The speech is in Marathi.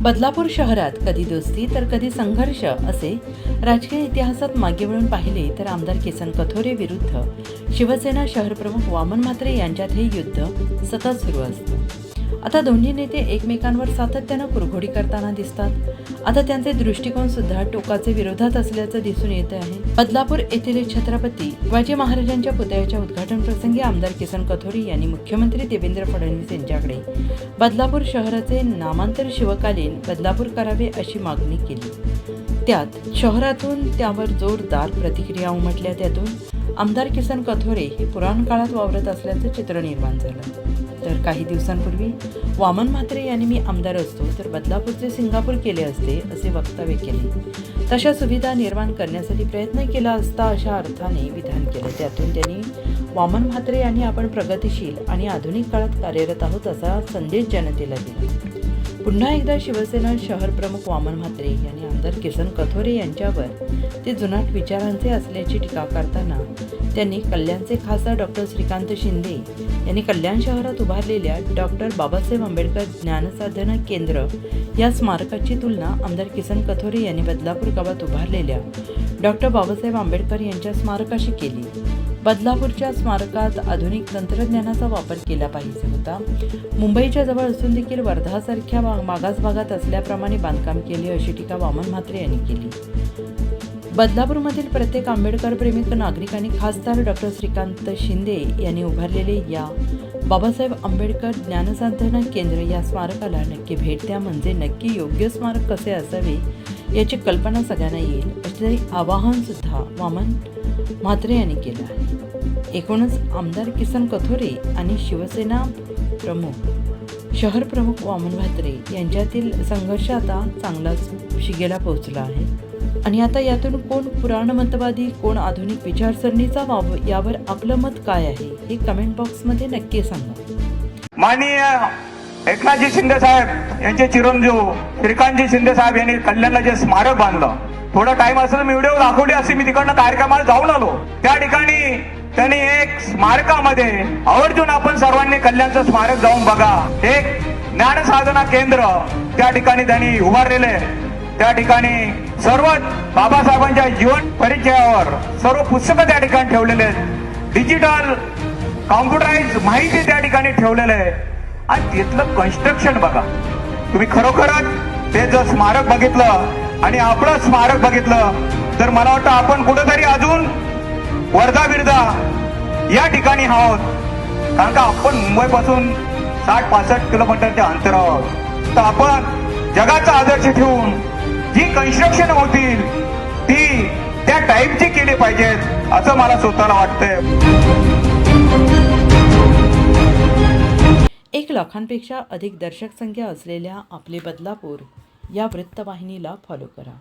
बदलापूर शहरात कधी दोस्ती तर कधी संघर्ष असे राजकीय इतिहासात मागे वळून पाहिले तर आमदार किसन कथोरे विरुद्ध शिवसेना शहरप्रमुख वामन म्हात्रे यांच्यात हे युद्ध सतत सुरू असतं. आता दोन्ही नेते एकमेकांवर सातत्यानं कुरघोडी करताना दिसतात. आता त्यांचे दृष्टिकोन सुद्धा टोकाचे विरोधात असल्याचं दिसून येत आहे. बदलापूर येथील छत्रपती शिवाजी महाराजांच्या पुतळ्याच्या उद्घाटन प्रसंगी आमदार किसन कथोरी यांनी मुख्यमंत्री देवेंद्र फडणवीस यांच्याकडे बदलापूर शहराचे नामांतर शिवकालीन बदलापूर करावे अशी मागणी केली. त्यात शहरातून त्यावर जोरदार प्रतिक्रिया उमटल्या त्यातून आमदार किसन कथोरे हे पुराण काळात वावरत असल्याचं चित्र निर्माण झालं. तर काही दिवसांपूर्वी वामन म्हात्रे यांनी मी आमदार असतो तर बदलापूरचे सिंगापूर केले असते असे वक्तव्य केले. तशा सुविधा निर्माण करण्यासाठी प्रयत्न केला असता अशा अर्थाने विधान केले. त्यातून त्यांनी वामन म्हात्रे यांनी आपण प्रगतिशील आणि आधुनिक काळात कार्यरत आहोत असा संदेश जनतेला दिला. पुन्हा एकदा शिवसेना शहर प्रमुख वामन म्हात्रे यांनी आमदार किसन कथोरे यांच्यावर ते जुनाट विचारांचे असल्याची टीका करताना त्यांनी कल्याणचे खासदार डॉक्टर श्रीकांत शिंदे यांनी कल्याण शहरात उभारलेल्या डॉक्टर बाबासाहेब आंबेडकर ज्ञानसाधना केंद्र या स्मारकाची तुलना आमदार किसन कथोरे यांनी बदलापूर गावात उभारलेल्या डॉक्टर बाबासाहेब आंबेडकर यांच्या स्मारकाशी केली. बदलापूरच्या स्मारकात आधुनिक तंत्रज्ञानाचा वापर केला पाहिजे होता. मुंबईच्या जवळ असून देखील वर्धासारख्या मागास भागात असल्याप्रमाणे बांधकाम केले अशी टीका वामन म्हात्रे यांनी केली. बदलापूरमधील प्रत्येक आंबेडकर प्रेमिक नागरिकांनी खासदार डॉक्टर श्रीकांत शिंदे यांनी उभारलेले या बाबासाहेब आंबेडकर ज्ञानसाधना केंद्र या स्मारकाला नक्की भेट द्या म्हणजे नक्की योग्य स्मारक कसे असावे याची कल्पना सगळ्यांना येईल. असे आवाहन सुद्धा वामन म्हात्रे यांनी केलं आहे. एकूणच आमदार किसन कथोरे आणि शिवसेना प्रमुख शहर प्रमुख वामन म्हात्रे यांच्यातील संघर्ष आता चांगलाच शिगेला पोहोचला आहे. आणि आता यातून कोण पुराणमतवादी कोण आधुनिक विचारसरणीचा वाव यावर आपलं मत काय आहे हे कमेंट बॉक्समध्ये नक्की सांगा. माननीय एकनाथजी शिंदे साहेब यांचे चिरंजीव श्रीकांतजी शिंदे साहेब यांनी कल्याणला जे स्मारक बांधलं थोडा टाइम असेल मी व्हिडिओ दाखवली असते मी तिकडनं कार्यक्रमाला जाऊन आलो. त्या ठिकाणी त्यांनी एक स्मारकामध्ये आवर्जून आपण सर्वांनी कल्याणचं स्मारक जाऊन बघा. एक ज्ञान साधना केंद्र त्या ठिकाणी त्यांनी उभारलेले त्या ठिकाणी सर्व बाबासाहेबांच्या जीवन परिचयावर सर्व पुस्तकं त्या ठिकाणी ठेवलेले आहेत. डिजिटल कॉम्प्युटराइज माहिती त्या ठिकाणी ठेवलेलं आहे. आणि तिथलं कन्स्ट्रक्शन बघा. तुम्ही खरोखरच ते जर स्मारक बघितलं आणि आपलं स्मारक बघितलं. तर मला वाटतं आपण कुठेतरी अजून वर्धा विरधा या ठिकाणी आहोत. कारण का आपण मुंबईपासून साठ पासष्ट किलोमीटरच्या अंतरावर तर आपण जगाचा आदर्श ठेवून जी कन्स्ट्रक्शन होतील ती त्या टाईपची केली पाहिजेत असं मला स्वतःला वाटतंय. एक लाखांपेक्षा अधिक दर्शक संख्या असलेल्या आपले बदलापूर या वृत्तवाहिनीला फॉलो करा.